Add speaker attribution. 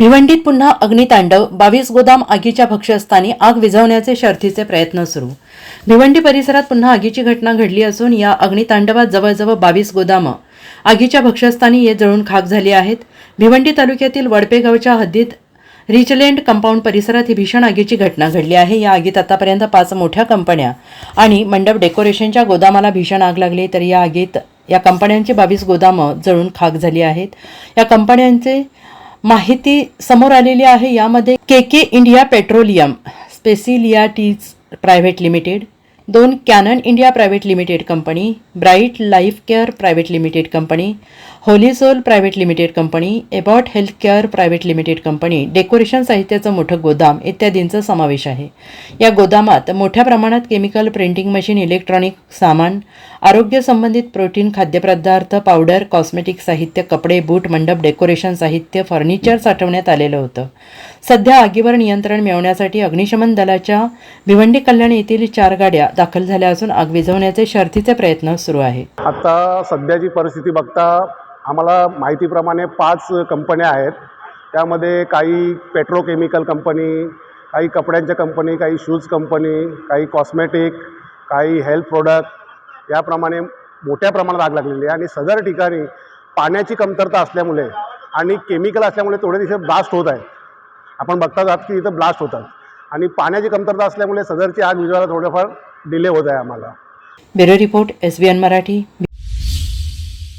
Speaker 1: भिवंडीत पुन्हा अग्नितांडव बावीस गोदाम आगीच्या भक्ष्यस्थानी आग विझवण्याचे शर्थीचे प्रयत्न सुरू. भिवंडी परिसरात पुन्हा आगीची घटना घडली असून या अग्नितांडवात जवळजवळ बावीस गोदामं आगीच्या भक्ष्यस्थानी ये जळून खाक झाली आहेत. भिवंडी तालुक्यातील वडपेगावच्या हद्दीत रिचलँड कंपाऊंड परिसरात ही भीषण आगीची घटना घडली आहे. या आगीत आतापर्यंत पाच मोठ्या कंपन्या आणि मंडप डेकोरेशनच्या गोदामाला भीषण आग लागली तर या आगीत या कंपन्यांची बावीस गोदामं जळून खाक झाली आहेत. या कंपन्यांचे माहिती समोर आलेली आहे. यामध्ये K K India petroleum specialities private limited दोन Canon India private limited company Bright Life Care private limited company Holisol private limited company Abbott health care private limited company decoration साहित्याचं मोठं गोदाम इत्यादींचा समावेश आहे. या गोदामात मोठ्या प्रमाणात केमिकल प्रिंटिंग मशीन इलेक्ट्रॉनिक सामान आरोग्य संबंधित प्रोटीन खाद्यपदार्थ पावडर कॉस्मेटिक साहित्य कपडे बूट मंडप डेकोरेशन साहित्य फर्निचर साठवण्यात आलेलं होतं. सध्या आगीवर नियंत्रण मिळवण्यासाठी अग्निशमन दलाच्या भिवंडी कल्याण येथील चार गाड्या दाखल झाल्या असून आग विझवण्याचे शर्थीचे प्रयत्न सुरू आहे.
Speaker 2: आता सध्याची परिस्थिती बघता आम्हाला माहितीप्रमाणे पाच कंपन्या आहेत. त्यामध्ये काही पेट्रोकेमिकल कंपनी काही कपड्यांच्या कंपनी काही शूज कंपनी काही कॉस्मेटिक काही हेल्थ प्रोडक्ट याप्रमाणे मोठ्या प्रमाणात आग लागलेली आहे. आणि सदर ठिकाणी पाण्याची कमतरता असल्यामुळे आणि केमिकल असल्यामुळे थोडे दिवस ब्लास्ट होत आहेत. आपण बघतात आहात की इथं ब्लास्ट होतात. आणि पाण्याची कमतरता असल्यामुळे सदरची आग विजवायला थोडंफार डिले होत आहे आम्हाला.
Speaker 1: Bureau report S B N Marathi.